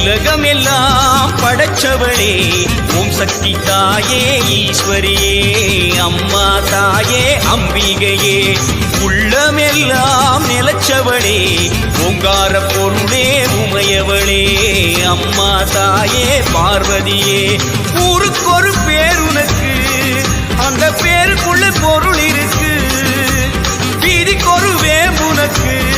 உலகமெல்லாம் படைச்சவளே. ஓம் சக்தி தாயே ஈஸ்வரியே அம்மா தாயே அம்பிகையே. உள்ளமெல்லாம் நிலச்சவளே. ஓங்கார பொருளே உமையவளே. அம்மா தாயே பார்வதியே. ஊருக்கொரு பேர் உனக்கு அந்த பேருக்குள்ள பொருள் இருக்கு. வீதிக்கொரு வேம்புனக்கு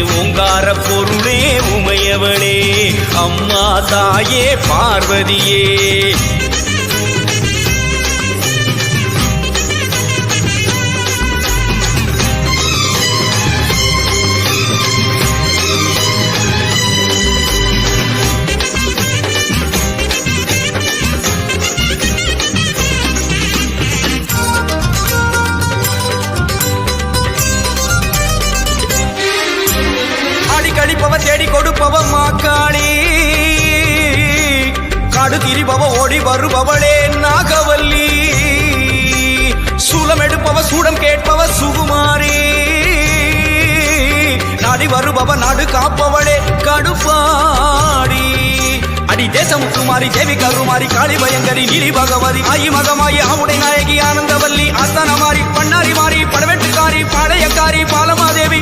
ஓங்கார பொருளே உமையவளே அம்மா தாயே பார்வதியே. திரிபவ ஓடி வருபவளே நாகவல்லி. சூலம் எடுப்பவ சூடம் கேட்பவ சுகுமாரி. நாடி வருபவ நாடு காப்பவளே கடுப்பாடி. அடி தேசமுத்துமாரி தேவி கருமாரி காளி பயங்கரி நீலி பகவதி ஆயி மகமாயி ஆவுடை நாயகி ஆனந்தவல்லி அத்தனமாரி பண்ணாரி மாறி படவெட்டுக்காரி பாளையக்காரி பாலமாதேவி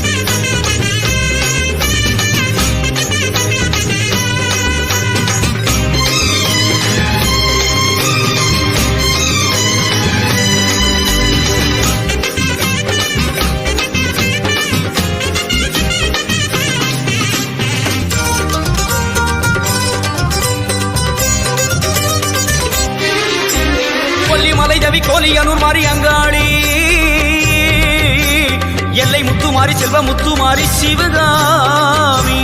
கொல்லிமலை கோலி அனூர் மாறி அங்காளி எல்லை முத்துமாரி செல்வ முத்துமாரி சிவகாமி.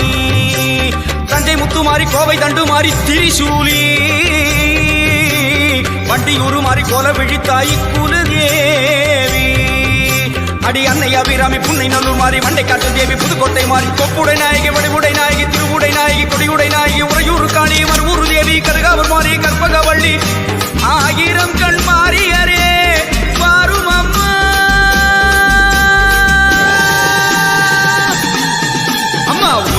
தஞ்சை முத்துமாரி கோவை தண்டுமாரி திரிசூலி. வண்டியூரு மாறி கோல தாய் குலதேவி. அடி அன்னை அபிராமி புன்னை நல்லூர் மாறி மண்டை காட்டு தேவி புதுக்கோட்டை மாறி கொப்புடை நாயகி வடிவுடை நாயகி திருவுடை நாயகி கொடியுடை நாயகி உறையூர் காணி மறுவூர் தேவி கருகாவர் மாறி கற்பகவள்ளி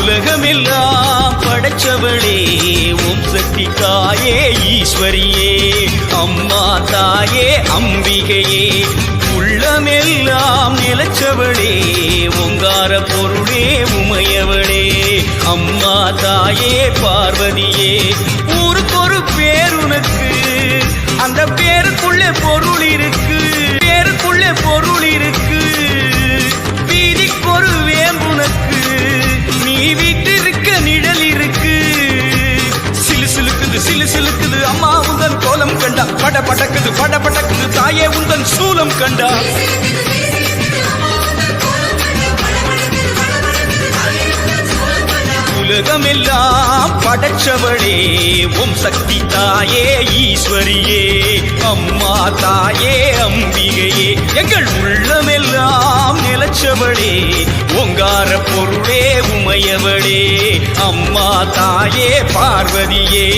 உலகமெல்லாம் படைச்சவளே ஓம் சக்தி தாயே ஈஸ்வரியே அம்மா தாயே அம்பிகையே. உள்ளமெல்லாம் நிலச்சவளே ஓங்கார பொருளே உமையவளே. அம்மா தாயே பார்வதியே ஊருக்கொரு பேர் உனக்கு அந்த பேருக்குள்ளே பொருள் இருக்கு. பட படக்குது பட படக்குது. தாயே உந்தன் சூலம் கண்டா. உலகமெல்லாம் படைச்சவளே உம் சக்தி தாயே ஈஸ்வரியே. அம்மா தாயே அம்பிகையே. எங்கள் உள்ளமெல்லாம் நிலச்சவளே ஓங்கார பொருளே உமையவளே. அம்மா தாயே பார்வதியே.